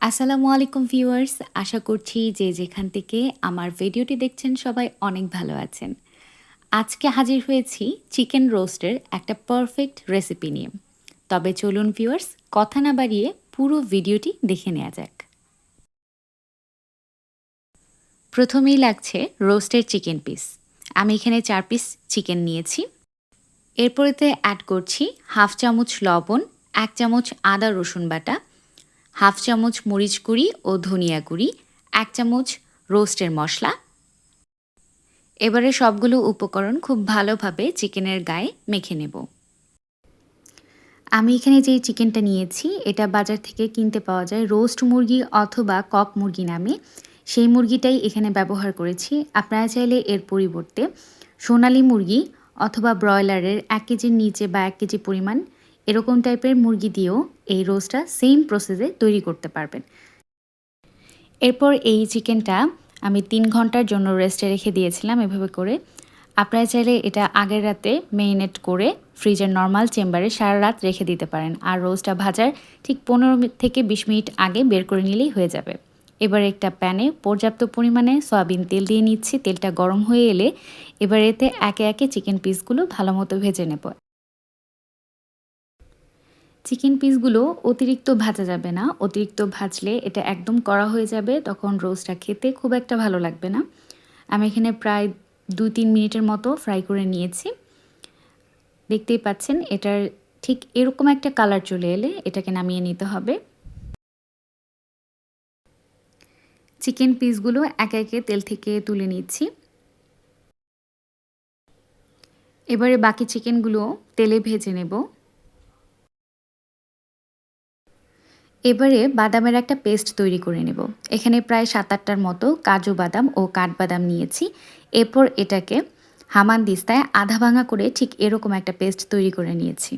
আসসালামু আলাইকুম ভিউয়ার্স, আশা করছি যে যেখান থেকে আমার ভিডিওটি দেখছেন সবাই অনেক ভালো আছেন। আজকে হাজির হয়েছি চিকেন রোস্টের একটা পারফেক্ট রেসিপি নিয়ে। তবে চলুন ভিউয়ার্স, কথা না বাড়িয়ে পুরো ভিডিওটি দেখে নেওয়া যাক। প্রথমেই লাগছে রোস্টের চিকেন পিস। আমি এখানে চার পিস চিকেন নিয়েছি। এরপরেতে অ্যাড করছি হাফ চামচ লবণ, এক চামচ আদা রসুন বাটা হাফ চামচ মরিচ গুঁড়ি ও ধনিয়া গুঁড়ি, এক চামচ রোস্টের মশলা। এবারে সবগুলো উপকরণ খুব ভালোভাবে চিকেনের গায়ে মেখে নেব। আমি এখানে যে চিকেনটা নিয়েছি, এটা বাজার থেকে কিনতে পাওয়া যায় রোস্ট মুরগি অথবা কক মুরগি নামে। সেই মুরগিটাই এখানে ব্যবহার করেছি। আপনারা চাইলে এর পরিবর্তে সোনালি মুরগি অথবা ব্রয়লারের এক কেজির নিচে বা এক কেজি পরিমাণ এরকম টাইপের মুরগি দিয়েও এই রোস্টটা সেম প্রসেসে তৈরি করতে পারবেন। এরপর এই চিকেনটা আমি তিন ঘণ্টার জন্য রেস্টে রেখে দিয়েছিলাম এভাবে করে। আপনারা চাইলে এটা আগের রাতে মেরিনেট করে ফ্রিজের নর্মাল চেম্বারে সারা রাত রেখে দিতে পারেন। আর রোস্টটা ভাজার ঠিক পনেরো থেকে বিশ মিনিট আগে বের করে নিলেই হয়ে যাবে। এবার একটা প্যানে পর্যাপ্ত পরিমাণে সয়াবিন তেল দিয়ে নিচ্ছি। তেলটা গরম হয়ে এলে এবার এতে একে একে চিকেন পিসগুলো ভালো মতো ভেজে নেব। চিকেন পিসগুলো অতিরিক্ত ভাজা যাবে না। অতিরিক্ত ভাজলে এটা একদম কড়া হয়ে যাবে, তখন রোস্টটা খেতে খুব একটা ভালো লাগবে না। আমি এখানে প্রায় দুই তিন মিনিটের মতো ফ্রাই করে নিয়েছি। দেখতেই পাচ্ছেন, এটার ঠিক এরকম একটা কালার চলে এলে এটাকে নামিয়ে নিতে হবে। চিকেন পিসগুলো একে একে তেল থেকে তুলে নিচ্ছি। এবারে বাকি চিকেনগুলো তেলে ভেজে নেব। এবারে বাদামের একটা পেস্ট তৈরি করে নেব। এখানে প্রায় সাত আটটার মতো কাজু বাদাম ও কাঠবাদাম নিয়েছি। এরপর এটাকে হামান দিস্তায় আধা ভাঙা করে ঠিক এরকম একটা পেস্ট তৈরি করে নিয়েছি।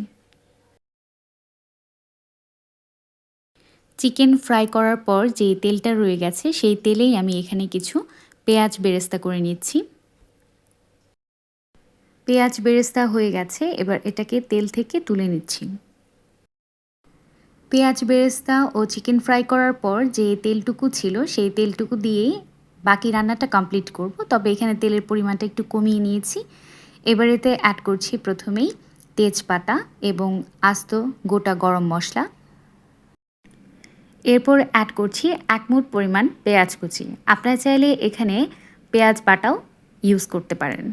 চিকেন ফ্রাই করার পর যে তেলটা রয়ে গেছে, সেই তেলেই আমি এখানে কিছু পেঁয়াজ বেরেস্তা করে নিচ্ছি। পেঁয়াজ বেরেস্তা হয়ে গেছে, এবার এটাকে তেল থেকে তুলে নিচ্ছি। পেঁয়াজ বেরেস্তা ও চিকেন ফ্রাই করার পর যে তেলটুকু ছিল, সেই তেলটুকু দিয়েই বাকি রান্নাটা কমপ্লিট করব। তবে এখানে তেলের পরিমাণটা একটু কমিয়ে নিয়েছি। এবার এতে অ্যাড করছি প্রথমেই তেজপাতা এবং আস্ত গোটা গরম মশলা। এরপর অ্যাড করছি এক মুঠ পরিমাণ পেঁয়াজ কুচি। আপনারা চাইলে এখানে পেঁয়াজ বাটাও ইউজ করতে পারেন।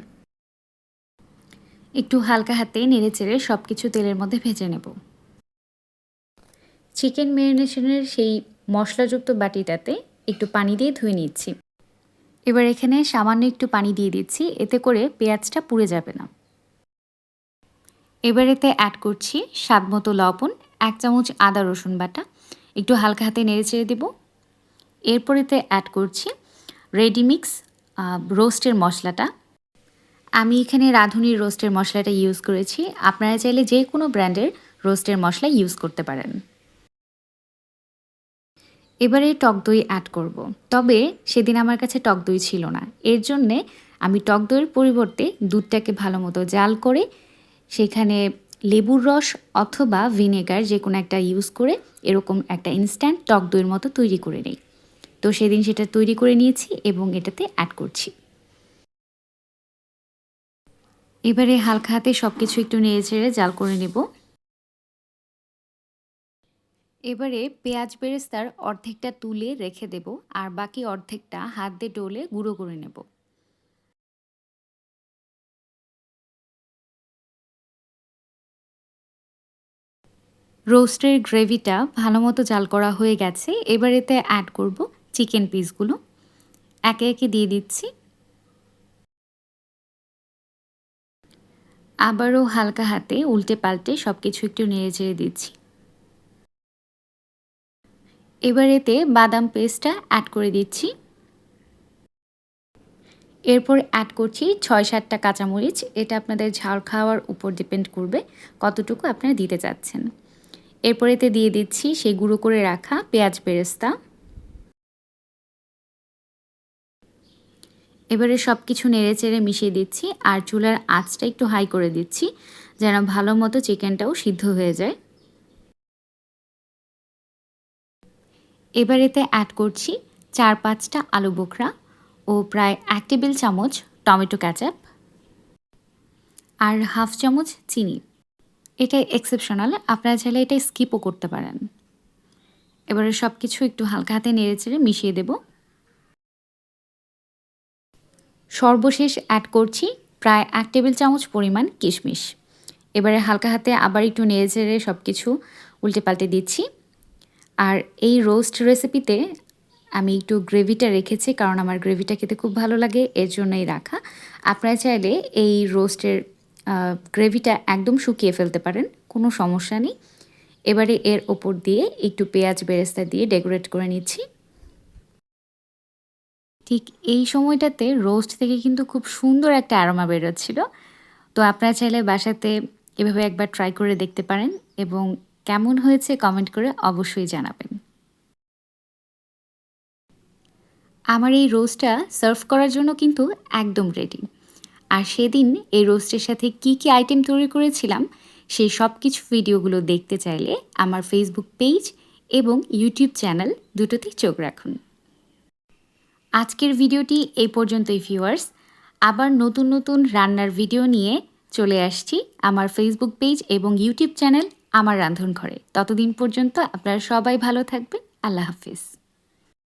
একটু হালকা হাতে নেড়ে চেড়ে সব কিছু তেলের মধ্যে ভেজে নেব। চিকেন ম্যারিনেশনের সেই মশলাযুক্ত বাটিটাতে একটু পানি দিয়ে ধুয়ে নিচ্ছি। এবার এখানে সামান্য একটু পানি দিয়ে দিচ্ছি, এতে করে পেঁয়াজটা পুড়ে যাবে না। এবার এতে অ্যাড করছি স্বাদ মতো লবণ, এক চামচ আদা রসুন বাটা, একটু হালকা হাতে নেড়ে চেড়ে দেবো। এরপর এতে অ্যাড করছি রেডিমিক্স রোস্টের মশলাটা। আমি এখানে রাঁধুনির রোস্টের মশলাটা ইউজ করেছি, আপনারা চাইলে যে কোনো ব্র্যান্ডের রোস্টের মশলা ইউজ করতে পারেন। এবারে টক দই অ্যাড করব। তবে সেদিন আমার কাছে টক দই ছিল না। এর জন্যে আমি টক দইয়ের পরিবর্তে দুধটাকে ভালো মতো জাল করে সেখানে লেবুর রস অথবা ভিনেগার যে কোনো একটা ইউজ করে এরকম একটা ইনস্ট্যান্ট টক দইয়ের মতো তৈরি করে নিই। তো সেদিন সেটা তৈরি করে নিয়েছি এবং এটাতে অ্যাড করছি। এবারে হালকা হাতে সব কিছু একটু নেড়ে চেড়ে জাল করে নেব। এবারে পেঁয়াজ বেরেস্তার অর্ধেকটা তুলে রেখে দেব আর বাকি অর্ধেকটা হাত দিয়ে ডোলে গুঁড়ো করে নেব। রোস্টের গ্রেভিটা ভালো মতো জাল করা হয়ে গেছে। এবার এতে অ্যাড করব চিকেন পিসগুলো। একে একে দিয়ে দিচ্ছি। আবারও হালকা হাতে উল্টে পাল্টে সব কিছু একটু নেড়ে চেড়ে দিচ্ছি। এবার এতে বাদাম পেস্টটা অ্যাড করে দিচ্ছি। এরপর অ্যাড করছি ছয় সাতটা কাঁচামরিচ। এটা আপনাদের ঝাল খাওয়ার উপর ডিপেন্ড করবে কতটুকু আপনারা দিতে চাচ্ছেন। এরপর এতে দিয়ে দিচ্ছি সেই গুঁড়ো করে রাখা পেঁয়াজ বেরেস্তা। এবারে সব কিছু নেড়ে চেড়ে মিশিয়ে দিচ্ছি আর চুলার আঁচটা একটু হাই করে দিচ্ছি যেন ভালো মতো চিকেনটাও সিদ্ধ হয়ে যায়। এবার এতে অ্যাড করছি চার পাঁচটা আলু বোখরা ও প্রায় এক টেবিল চামচ টমেটো ক্যাচাপ আর হাফ চামচ চিনি। এটা এক্সেপশনাল আপনারা চাইলে এটা স্কিপও করতে পারেন। এবারে সব কিছু একটু হালকা হাতে নেড়ে চেড়ে মিশিয়ে দেব। সর্বশেষ অ্যাড করছি প্রায় এক টেবিল চামচ পরিমাণ কিশমিশ। এবারে হালকা হাতে আবার একটু নেড়ে চেড়ে সব কিছু উল্টে পাল্টে দিচ্ছি। আর এই রোস্ট রেসিপিতে আমি একটু গ্রেভিটা রেখেছি কারণ আমার গ্রেভিটা খেতে খুব ভালো লাগে, এর জন্যই রাখা। আপনারা চাইলে এই রোস্টের গ্রেভিটা একদম শুকিয়ে ফেলতে পারেন, কোনো সমস্যা নেই। এবারে এর ওপর দিয়ে একটু পেঁয়াজ বেরেস্তা দিয়ে ডেকোরেট করে নিচ্ছি। ঠিক এই সময়টাতে রোস্ট থেকে কিন্তু খুব সুন্দর একটা অ্যারোমা বেরোচ্ছিল। তো আপনারা চাইলে বাসাতে এভাবে একবার ট্রাই করে দেখতে পারেন এবং কেমন হয়েছে কমেন্ট করে অবশ্যই জানাবেন। আমার এই রোস্টটা সার্ভ করার জন্য কিন্তু একদম রেডি আর সেদিন এই রোস্টের সাথে কি কি আইটেম তৈরি করেছিলাম, সেই সব কিছু ভিডিওগুলো দেখতে চাইলে আমার ফেসবুক পেজ এবং ইউটিউব চ্যানেল দুটোতেই চোখ রাখুন। আজকের ভিডিওটি এই পর্যন্তই ভিউয়ার্স আবার নতুন নতুন রান্নার ভিডিও নিয়ে চলে আসছি আমার ফেসবুক পেজ এবং ইউটিউব চ্যানেল আমার রান্ধন ঘরে ততদিন পর্যন্ত আপনারা সবাই ভালো থাকবেন। আল্লাহ হাফিজ।